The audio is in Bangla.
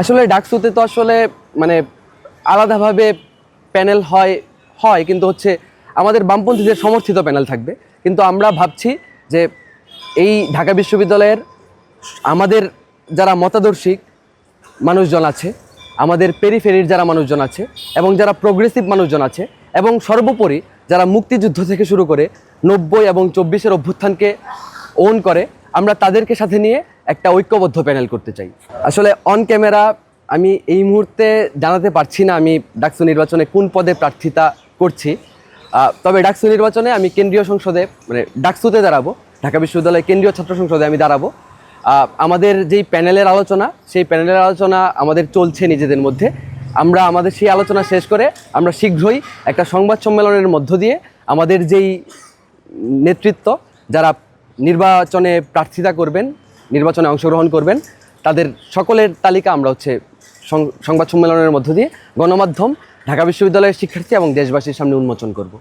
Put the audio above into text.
আসলে ডাকসুতে তো আসলে মানে আলাদাভাবে প্যানেল হয় হয়, কিন্তু হচ্ছে আমাদের বামপন্থীদের সমর্থিত প্যানেল থাকবে। কিন্তু আমরা ভাবছি যে এই ঢাকা বিশ্ববিদ্যালয়ের আমাদের যারা মতাদর্শিক মানুষজন আছে, আমাদের পেরিফেরির যারা মানুষজন আছে, এবং যারা প্রোগ্রেসিভ মানুষজন আছে, এবং সর্বোপরি যারা মুক্তিযুদ্ধ থেকে শুরু করে নব্বই এবং চব্বিশের অভ্যুত্থানকে ওন করে, আমরা তাদেরকে সাথে নিয়ে একটা ঐক্যবদ্ধ প্যানেল করতে চাই। আসলে অন ক্যামেরা আমি এই মুহূর্তে জানাতে পারছি না আমি ডাকসু নির্বাচনে কোন পদে প্রার্থিতা করছি। তবে ডাকসু নির্বাচনে আমি কেন্দ্রীয় সংসদে মানে ডাকসুতে দাঁড়াবো। ঢাকা বিশ্ববিদ্যালয়ের কেন্দ্রীয় ছাত্র সংসদে আমি দাঁড়াবো। আমাদের যেই প্যানেলের আলোচনা, সেই প্যানেলের আলোচনা আমাদের চলছে নিজেদের মধ্যে। আমরা আমাদের সেই আলোচনা শেষ করে আমরা শীঘ্রই একটা সংবাদ সম্মেলনের মধ্য দিয়ে আমাদের যেই নেতৃত্ব, যারা নির্বাচনে প্রার্থিতা করবেন নির্বাচনে অংশগ্রহণ করবেন। তাদের সকলের তালিকা আমরা হচ্ছে সংবাদ সম্মেলনের মধ্য দিয়ে গণমাধ্যম, ঢাকা বিশ্ববিদ্যালয়ের শিক্ষার্থী এবং দেশবাসীর সামনে উন্মোচন করব।